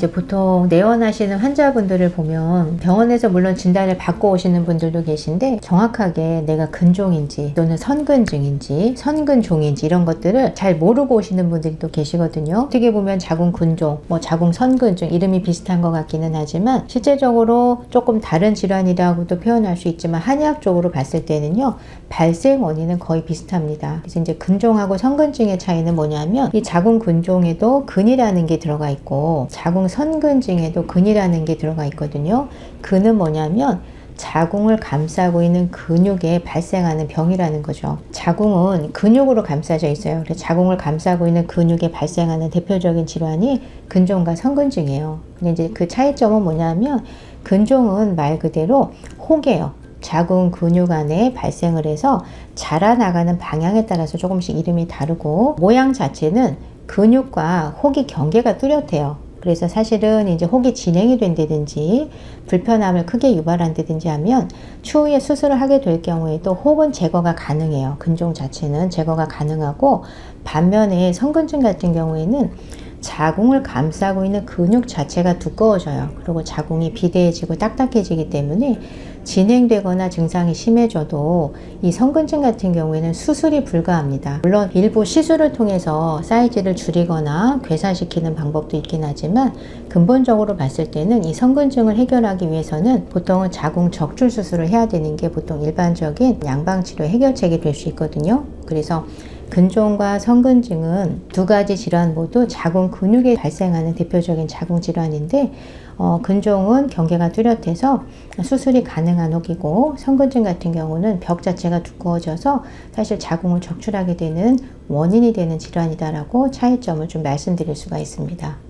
이제 보통 내원하시는 환자분들을 보면 병원에서 물론 진단을 받고 오시는 분들도 계신데 정확하게 내가 근종인지 또는 선근증인지 선근종인지 이런 것들을 잘 모르고 오시는 분들이 또 계시거든요. 어떻게 보면 자궁 근종, 뭐 자궁 선근증 이름이 비슷한 것 같기는 하지만 실제적으로 조금 다른 질환이라고도 표현할 수 있지만 한의학적으로 봤을 때는요 발생 원인은 거의 비슷합니다. 그래서 이제 근종하고 선근증의 차이는 뭐냐면 이 자궁 근종에도 근이라는 게 들어가 있고 자궁 선근증에도 근이라는 게 들어가 있거든요. 근은 뭐냐면 자궁을 감싸고 있는 근육에 발생하는 병이라는 거죠. 자궁은 근육으로 감싸져 있어요. 그래서 자궁을 감싸고 있는 근육에 발생하는 대표적인 질환이 근종과 선근증이에요. 근데 이제 그 차이점은 뭐냐면 근종은 말 그대로 혹이에요. 자궁 근육 안에 발생을 해서 자라나가는 방향에 따라서 조금씩 이름이 다르고 모양 자체는 근육과 혹이 경계가 뚜렷해요. 그래서 사실은 이제 혹이 진행이 된다든지 불편함을 크게 유발한다든지 하면 추후에 수술을 하게 될 경우에도 혹은 제거가 가능해요. 근종 자체는 제거가 가능하고 반면에 성근증 같은 경우에는 자궁을 감싸고 있는 근육 자체가 두꺼워져요. 그리고 자궁이 비대해지고 딱딱해지기 때문에 진행되거나 증상이 심해져도 이 성근증 같은 경우에는 수술이 불가합니다. 물론 일부 시술을 통해서 사이즈를 줄이거나 괴사시키는 방법도 있긴 하지만 근본적으로 봤을 때는 이 성근증을 해결하기 위해서는 보통은 자궁 적출 수술을 해야 되는 게 보통 일반적인 양방치료 해결책이 될 수 있거든요. 그래서 근종과 성근증은 두 가지 질환 모두 자궁 근육에 발생하는 대표적인 자궁 질환인데 어, 근종은 경계가 뚜렷해서 수술이 가능한 혹이고 성근증 같은 경우는 벽 자체가 두꺼워져서 사실 자궁을 적출하게 되는 원인이 되는 질환이다라고 차이점을 좀 말씀드릴 수가 있습니다.